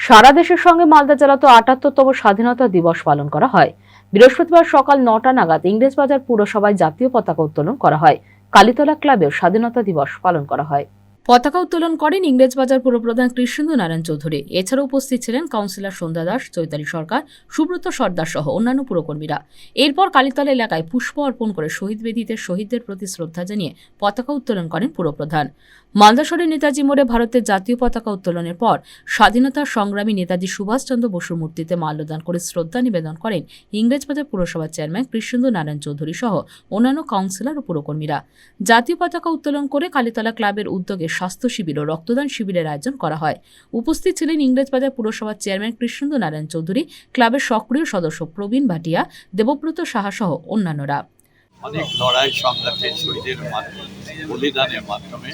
সারা দেশের সঙ্গে মালদা জেলাতে আটাত্তরতম স্বাধীনতা দিবস পালন করা হয়। বৃহস্পতিবার সকাল নটা নাগাদ ইংরেজবাজার পুরসভায় জাতীয় পতাকা উত্তোলন করা হয়। কালীতলা ক্লাবেও স্বাধীনতা দিবস পালন করা হয়। পতাকা উত্তোলন করেন ইংরেজবাজার পুরপ্রধান কৃষ্ণেন্দু নারায়ণ চৌধুরী। এছাড়া উপস্থিত ছিলেন কাউন্সিলর সন্ধ্যা দাস, চৈতালি সরকার, সুব্রত সর্দার সহ অন্যান্য পুরকর্মীরা। এরপর কালীতলা এলাকায় পুষ্প অর্পণ করে শহীদ বেদিতে শহীদদের প্রতি শ্রদ্ধা জানিয়ে পতাকা উত্তোলন করেন পুরপ্রধান। মালদা শহরের নেতাজি মোড়ে ভারতের জাতীয় পতাকা উত্তোলনের পর স্বাধীনতা সংগ্রামী নেতাজি সুভাষচন্দ্র বসুর মূর্তিতে মাল্যদান করে শ্রদ্ধা নিবেদন করেন ইংরেজবাজার পুরসভার চেয়ারম্যান কৃষ্ণেন্দু নারায়ণ চৌধুরী সহ অন্যান্য কাউন্সিলর ও পুরকর্মীরা। জাতীয় পতাকা উত্তোলন করে কালীতলা ক্লাবের উদ্যোগে স্বাস্থ্য শিবির ও রক্তদান শিবিরের আয়োজন করা হয়। উপস্থিত ছিলেন ইংরেজবাজার পুরসভার চেয়ারম্যান কৃষ্ণেন্দু নারায়ণ চৌধুরী ক্লাবের সক্রিয় সদস্য প্রবীণ ভাটিয়া দেবব্রত সাহা সহ অন্যান্যরা। অনেক লড়াই সংঘাতের শহীদের মাধ্যমে বলিদানের মাধ্যমে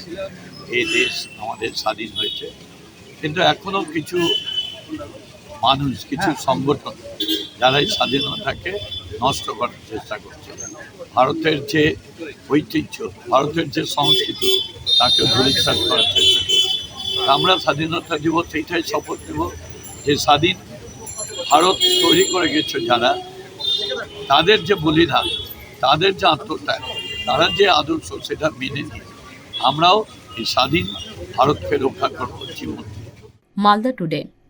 এই দেশ আমাদের স্বাধীন হয়েছে। কিন্তু এখনও কিছু মানুষ কিছু সংগঠন যারা এই স্বাধীনতাকে নষ্ট করার চেষ্টা করছে। ভারতের যে ঐতিহ্য ভারতের যে সংস্কৃতি তাকে ধূলিসাৎ করার চেষ্টা করছে আমরা স্বাধীনতা দিবস এইটাই শপথ নেব যে স্বাধীন ভারত তৈরি করে গেছে যারা, তাদের যে বলিদান, তাদের যে আত্মত্যাগ, তারা যে আদর্শ, সেটা মেনে নিয়ে আমরাও এই স্বাধীন ভারতকে রক্ষা করব জীবন মালদা টুডে।